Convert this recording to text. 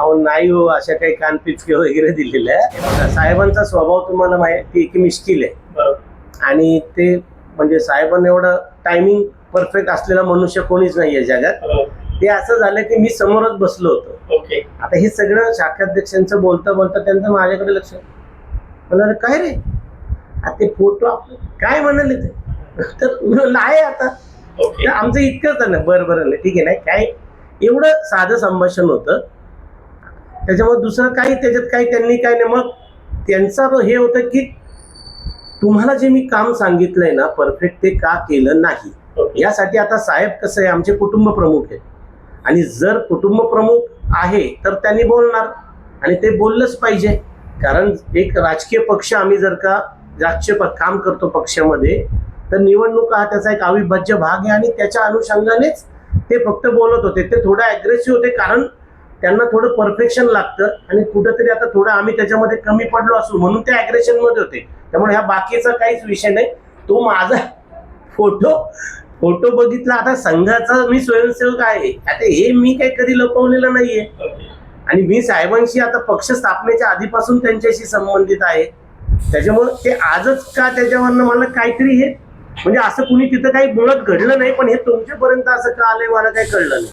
अहो नाही हो अशा काही कानपिचके वगैरे दिलेल्या आहे. साहेबांचा स्वभाव तुम्हाला माहिती आहे की मिस्किल आहे. आणि ते म्हणजे साहेबांना एवढं टायमिंग परफेक्ट असलेला मनुष्य कोणीच नाही आहे जगात. ते असं झालं की मी समोरच बसलो होतो. ओके. आता हे सगळं शाखाध्यक्षांचं बोलता बोलता त्यांचं माझ्याकडे लक्ष म्हणाले काय रे? आता ते फोटो आपलं काय म्हणाले ते? तर आहे आता. आमचं इतकंच झालं. बरं बरं नाही ठीक आहे नाही काय? एवढं साधं संभाषण होतं. त्याच्यामुळे दुसरं काही त्याच्यात काही त्यांनी काय नाही. मग त्यांचा हे होतं की तुम्हाला जे मी काम सांगितलंय ना परफेक्ट ते का केलं नाही? यासाठी आता साहेब कसं आहे आमचे कुटुंब प्रमुख आहेत. आणि जर कुटुंब प्रमुख आहे तर त्यांनी बोलणार. आणि ते बोललंच पाहिजे. कारण एक राजकीय पक्ष आम्ही जर का राजकीय काम करतो पक्षामध्ये तर निवडणूक हा त्याचा एक अविभाज्य भाग आहे. आणि त्याच्या अनुषंगानेच ते फक्त बोलत होते. ते थोडं अग्रेसिव्ह होते. कारण त्यांना थोडं परफेक्शन लागतं आणि कुठंतरी आता थोडं आम्ही त्याच्यामध्ये कमी पडलो असू म्हणून ते अग्रेशनमध्ये होते. त्यामुळे ह्या बाकीचा काहीच विषय नाही. तो माझा फोटो फोटो बघितला. आता संघाचा मी स्वयंसेवक आहे. आता हे मी काही कधी लपवलेलं नाहीये. आणि मी साहेबांशी आता पक्ष स्थापनेच्या आधीपासून त्यांच्याशी संबंधित आहे. त्याच्यामुळे ते आजच का त्याच्यावरनं मला काहीतरी हे म्हणजे असं कुणी तिथं काही मुळात घडलं नाही पण हे तुमच्यापर्यंत असं का आलंय मला काही कळलं नाही.